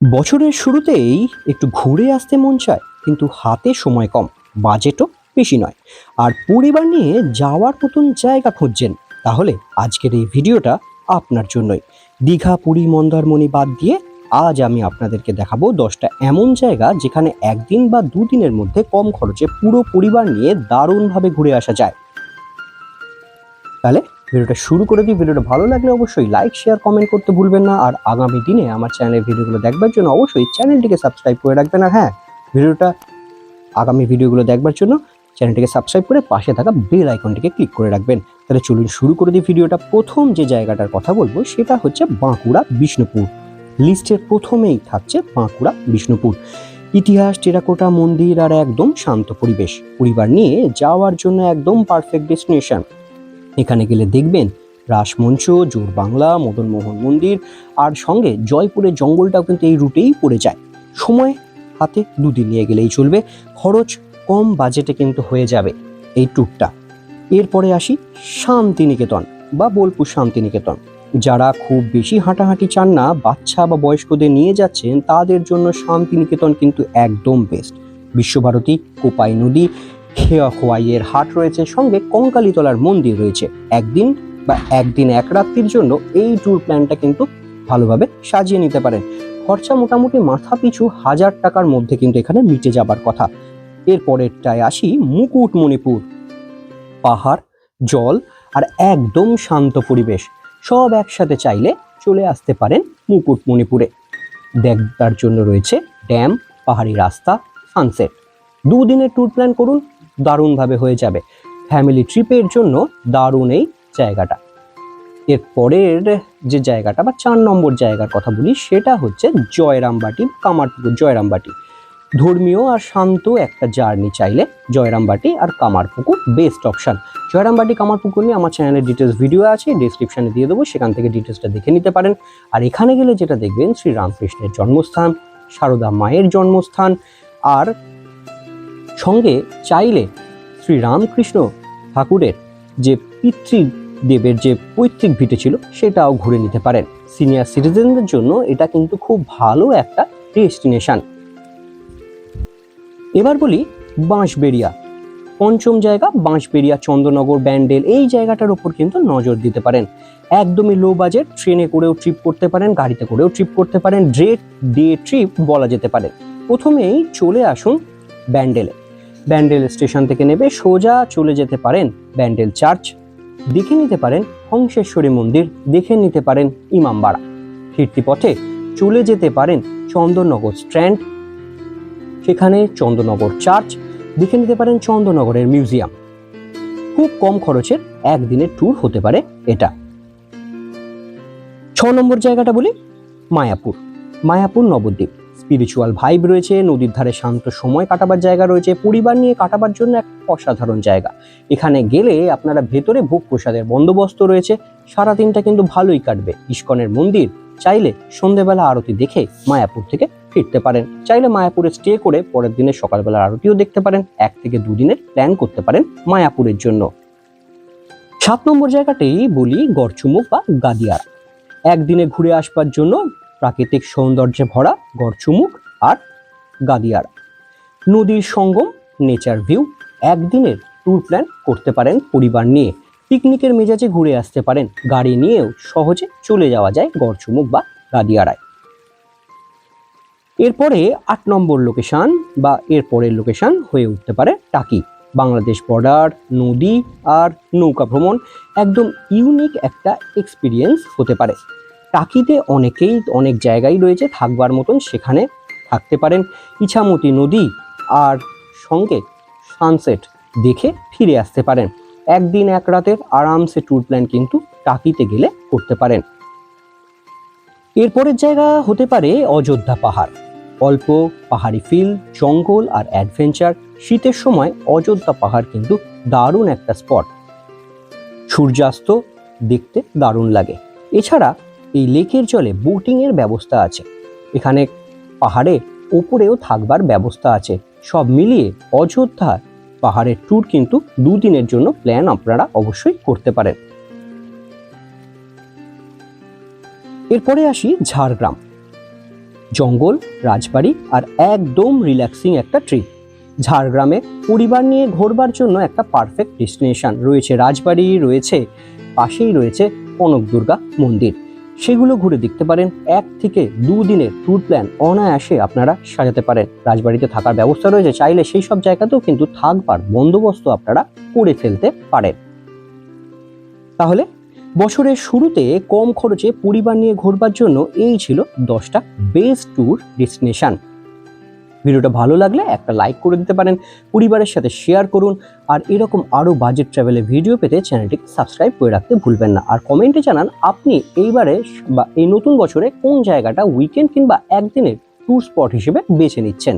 বছরের শুরুতেই একটু ঘুরে আসতে মন চায়, কিন্তু হাতে সময় কম, বাজেটও বেশি নয়। আর পরিবার নিয়ে যাওয়ার মতন জায়গা খুঁজছেন, তাহলে আজকের এই ভিডিওটা আপনার জন্যই। দীঘা, পুরী, মন্দারমণি বাদ দিয়ে আজ আমি আপনাদেরকে দেখাবো দশটা এমন জায়গা যেখানে একদিন বা দুদিনের মধ্যে কম খরচে পুরো পরিবার নিয়ে দারুণভাবে ঘুরে আসা যায়। তাহলে ভিডিওটা শুরু করে দিই। ভিডিওটা ভালো লাগলে অবশ্যই লাইক শেয়ার কমেন্ট করতে ভুলবেন না। আর আগামী দিনে আমার চ্যানেলের ভিডিওগুলো দেখবার জন্য অবশ্যই চ্যানেলটিকে সাবস্ক্রাইব করে রাখবেন। আর হ্যাঁ ভিডিওটা আগামী ভিডিওগুলো দেখবার জন্য চ্যানেলটিকে সাবস্ক্রাইব করে পাশে থাকা বেল আইকনটিকে ক্লিক করে রাখবেন। তাহলে চলুন শুরু করে দিই ভিডিওটা। প্রথম যে জায়গাটার কথা বলব, সেটা হচ্ছে বাঁকুড়া, বিষ্ণুপুর। লিস্টের প্রথমেই থাকছে বাঁকুড়া, বিষ্ণুপুর। ইতিহাস, টেরাকোটা মন্দির আর একদম শান্ত পরিবেশ। পরিবার নিয়ে যাওয়ার জন্য একদম পারফেক্ট ডেস্টিনেশন এখানে গেলে দেখবেন রাসমঞ্চ জোর বাংলা মদনমোহন মন্দির আর সঙ্গে জয়পুরের জঙ্গলটাও কিন্তু এই রুটেই পড়ে যায়। সময় হাতে দুদিন নিয়ে গেলেই চলবে, খরচ কম বাজেটে কিন্তু হয়ে যাবে এই ট্যুরটা। এরপরে আসি শান্তিনিকেতন বা বোলপুর শান্তিনিকেতন। যারা খুব বেশি হাঁটাহাঁটি চান না, বাচ্চা বা বয়স্কদের নিয়ে যাচ্ছেন, তাদের জন্য শান্তিনিকেতন কিন্তু একদম বেস্ট বিশ্বভারতী, কোপাই নদী খেয়া খোয়াইয়ের হাট রয়েছে, সঙ্গে কঙ্কালীতলার মন্দির রয়েছে। একদিন বা একদিন এক রাত্রির জন্য এই ট্যুর প্ল্যানটা কিন্তু ভালোভাবে সাজিয়ে নিতে পারেন। খরচা মোটামুটি মাথা পিছু হাজার টাকার মধ্যে কিন্তু এখানে মিটে যাবার কথা। এরপরেরটায় আসি মুকুটমণিপুর। পাহাড়, জল আর একদম শান্ত পরিবেশ। সব একসাথে চাইলে চলে আসতে পারেন মুকুটমণিপুরে। দেখবার জন্য রয়েছে ড্যাম, পাহাড়ি রাস্তা সানসেট দুদিনের ট্যুর প্ল্যান করুন দারুণভাবে হয়ে যাবে। ফ্যামিলি ট্রিপের জন্য দারুণ এই জায়গাটা। এর পরের যে জায়গাটা বা চার নম্বর জায়গার কথা বলি, সেটা হচ্ছে জয়রামবাটি কামারপুকুর জয়রামবাটি। ধর্মীয় আর শান্ত একটা জার্নি চাইলে জয়রামবাটি আর কামারপুকুর বেস্ট অপশান জয়রামবাটি, কামারপুকুর নিয়ে আমার চ্যানেলের ডিটেলস ভিডিও আছে ডিসক্রিপশনে দিয়ে দেবো, সেখান থেকে ডিটেলসটা দেখে নিতে পারেন। আর এখানে গেলে যেটা দেখবেন, শ্রী রামকৃষ্ণের জন্মস্থান, সারদা মায়ের জন্মস্থান, আর সঙ্গে চাইলে শ্রী রামকৃষ্ণ ঠাকুরের যে পিতৃদেবের যে পৈতৃক ভিটে ছিল সেটাও ঘুরে নিতে পারেন। সিনিয়র সিটিজেনদের জন্য এটা কিন্তু খুব ভালো একটা ডেস্টিনেশান এবার বলি বাঁশবেড়িয়া। পঞ্চম জায়গা বাঁশবেড়িয়া চন্দ্রনগর ব্যান্ডেল এই জায়গাটার ওপর কিন্তু নজর দিতে পারেন। একদমই লো বাজেট ট্রেনে করেও ট্রিপ করতে পারেন, গাড়িতে করেও ট্রিপ করতে পারেন ডে ডে ট্রিপ বলা যেতে পারে। প্রথমেই চলে আসুন ব্যান্ডেলে। ব্যান্ডেল স্টেশন থেকে নেবে সোজা চলে যেতে পারেন ব্যান্ডেল চার্চ, দেখে নিতে পারেন হংসেশ্বরী মন্দির, দেখে নিতে পারেন ইমামবাড়া। ফিরতি পথে চলে যেতে পারেন চন্দননগর স্ট্র্যান্ড, সেখানে চন্দননগর চার্চ, দেখে নিতে পারেন চন্দননগরের মিউজিয়াম। খুব কম খরচের একদিনের ট্যুর হতে পারে এটা। ছ নম্বর জায়গাটা বলি, মায়াপুর। মায়াপুর নবদ্বীপ। স্পিরিচুয়াল ভাইব রয়েছে, নদীর ধারে শান্ত সময় কাটাবার জায়গা রয়েছে, পরিবার নিয়ে কাটাবার জন্য এক অসাধারণ জায়গা। এখানে গেলে আপনারা ভেতরে ভোগ প্রসাদের বন্দোবস্ত রয়েছে সারাদিনটা কিন্তু ভালোই কাটবে। ইস্কনের মন্দির, চাইলে সন্ধেবেলা আরতি দেখে মায়াপুর থেকে ফিরতে পারেন। চাইলে মায়াপুরে স্টে করে পরের দিনের সকালবেলা আরতিও দেখতে পারেন, এক থেকে দুদিনের প্ল্যান করতে পারেন মায়াপুরের জন্য। সাত নম্বর জায়গাটাই বলি গড়চুমুক বা গাদিয়ার। একদিনে ঘুরে আসবার জন্য প্রাকৃতিক সৌন্দর্যে ভরা গড়চুমুক আর গাদিয়ারা। নদীর সঙ্গম, নেচার ভিউ, একদিনের ট্যুর প্ল্যান করতে পারেন পরিবার নিয়ে। পিকনিকের মেজাজে ঘুরে আসতে পারেন, গাড়ি নিয়েও সহজে চলে যাওয়া যায় গড়চুমুক বা গাদিয়ারায়। এরপরে আট নম্বর লোকেশান বা এরপরের লোকেশান হয়ে উঠতে পারে টাকি। বাংলাদেশ বর্ডার, নদী আর নৌকা ভ্রমণ একদম ইউনিক একটা এক্সপিরিয়েন্স হতে পারে। টাকিতে অনেকেই অনেক জায়গায় রয়েছে থাকবার মতন সেখানে থাকতে পারেন। ইছামতি নদী আর সঙ্গে সানসেট দেখে ফিরে আসতে পারেন। একদিন এক রাতের আরামসে ট্যুর প্ল্যান কিন্তু টাকিতে গেলে করতে পারেন। এরপরের জায়গা হতে পারে অযোধ্যা পাহাড়। অল্প পাহাড়ি ফিল জঙ্গল আর অ্যাডভেঞ্চার শীতের সময় অযোধ্যা পাহাড় কিন্তু দারুণ একটা স্পট সূর্যাস্ত দেখতে দারুণ লাগে। এছাড়া এই লেকের জলে বোটিং এর ব্যবস্থা আছে। এখানে পাহাড়ে উপরেও থাকবার ব্যবস্থা আছে। সব মিলিয়ে অযোধ্যা পাহাড়ের ট্যুর কিন্তু দুদিনের জন্য প্ল্যান আপনারা অবশ্যই করতে পারেন। এরপরে আসি ঝাড়গ্রাম। জঙ্গল, রাজবাড়ি আর একদম রিল্যাক্সিং একটা ট্রিপ ঝাড়গ্রামে পরিবার নিয়ে ঘোরবার জন্য একটা পারফেক্ট ডেস্টিনেশন রয়েছে রাজবাড়ি, রয়েছে, পাশেই রয়েছে কনক দুর্গা মন্দির। সেগুলো ঘুরে দেখতে পারেন। এক থেকে দুদিনের ট্যুর প্ল্যান অনায়াসে আপনারা সাজাতে পারেন। রাজবাড়িতে থাকার ব্যবস্থা রয়েছে, চাইলে সেই সব জায়গাতেও কিন্তু থাকবার বন্দোবস্ত আপনারা করে ফেলতে পারেন। তাহলে বছরের শুরুতে কম খরচে পরিবার নিয়ে ঘুরবার জন্য এই ছিল দশটা বেস্ট ট্যুর ডেস্টিনেশন ভিডিওটা ভালো লাগলে একটা লাইক করে দিতে পারেন, পরিবারের সাথে শেয়ার করুন, আর এরকম আরও বাজেট ট্রাভেলের ভিডিও পেতে চ্যানেলটি সাবস্ক্রাইব করে রাখতে ভুলবেন না। আর কমেন্টে জানান, আপনি এইবারে বা এই নতুন বছরে কোন জায়গাটা উইকেন্ড কিংবা একদিনের ট্যুর স্পট হিসেবে বেছে নিচ্ছেন?